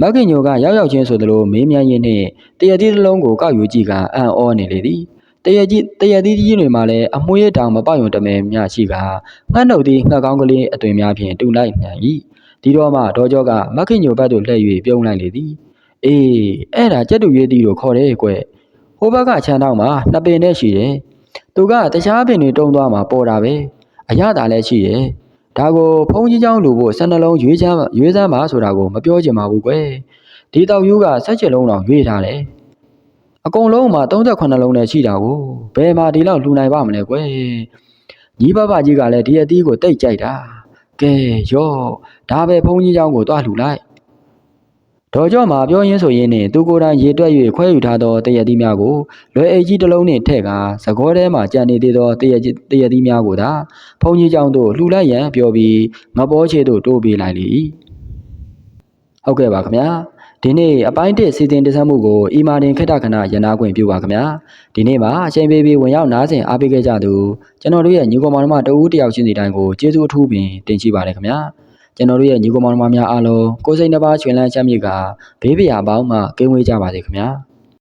မခင်ညိုကရောက်ရောက်ချင်းဆိုသလိုမေးမြန်းရင်းနှင့်တရသီးတစ်လုံးကိုကောက်ယူကြည့်ကအံ့ဩနေလေသည်တရကြီးတရသီးကြီးတွေမှာလည်းအမွှေးတောင်မပေါယုံတမဲများရှိကငှက်နှုတ်သည်ငှက်ကောင်းကလေးအသွင်များဖြင့်တူလိုက်နိုင်၏ဒီတော့မှဒေါ်ကျော်ကမခင်ညိုဘက်သို့လှည့်၍ပြုံးလိုက်လေသည်အေးအဲ့ဒါကြက်တူရွေးသည်လို့ခေါ်တယ်ကွ ဟိုဘက်ကခြံတောက်မှာနှစ်ပင်နဲ့ရှိတယ်သူကတခြားပင်တွေတုံးသွားမှာပေါ်တာပဲအရသာလည်းရှိတယ်ဒါကိုဖုံးကြီးချောင်းလူဖို့ဆန္ဒလုံးရွေးချမ်းရွေးစမ်းပါဆိုတာကိုမပြောချင်ပါဘူးကွယ်ဒီတောက်ယူကဆက်ချက်လုံးတော့ရွေးထားတယ်အကုန်လုံးမှာ38လုံးနဲ့ရှိတာကိုဘယ်မှာဒီလောက်လှူနိုင်ပါမလဲကွယ်ညီဘဘကြီးကလည်းဒီအသီးကိုတိတ်ကြိုက်တာကဲရော့ဒါပဲဖုံးကြီးချောင်းကိုတွားလှူလိုက် ဒေါ်ကျော်မှာပြောရင်းဆိုရင်းနဲ့သူကိုယ်တိုင်ရေတွက်၍ခွဲယူထားသောတရက်သီးများကိုလွယ်အိတ်ကြီးတစ်လုံးနှင့်ထည့်ကာသကောထဲမှကြံနေသေးသောတရက်တရက်သီးများကိုသာဖုန်ကြီးကျောင်းသို့လှူလိုက်ရန်ပြောပြီးငပေါ်ချေသို့တိုးပေးလိုက်လေ၏ဟုတ်ကဲ့ပါခင်ဗျာဒီနေ့အပိုင်းတစ်စီစဉ်တင်ဆက်မှုကိုအီမာတင်ခက်တခဏရနာခွင့်ပြုပါခင်ဗျာဒီနေ့မှာအချိန်ပေးပြီးဝင်ရောက်နားဆင်အားပေးခဲ့ကြသူကျွန်တော်တို့ရဲ့ညီကောင်မောင်နှမတဦးတယောက်ချင်းစီတိုင်းကိုကျေးဇူးအထူးပင်တင်ရှိပါတယ်ခင်ဗျာ ကျွန်တော်တို့ရဲ့ညီကောင်မောင်နှမများအားလုံးကိုယ်စိတ်နှပါချွင်လန်းချမ်းမြေ့ကဘေးပရာပေါင်းမှကင်းဝေးကြပါစေခင်ဗျာ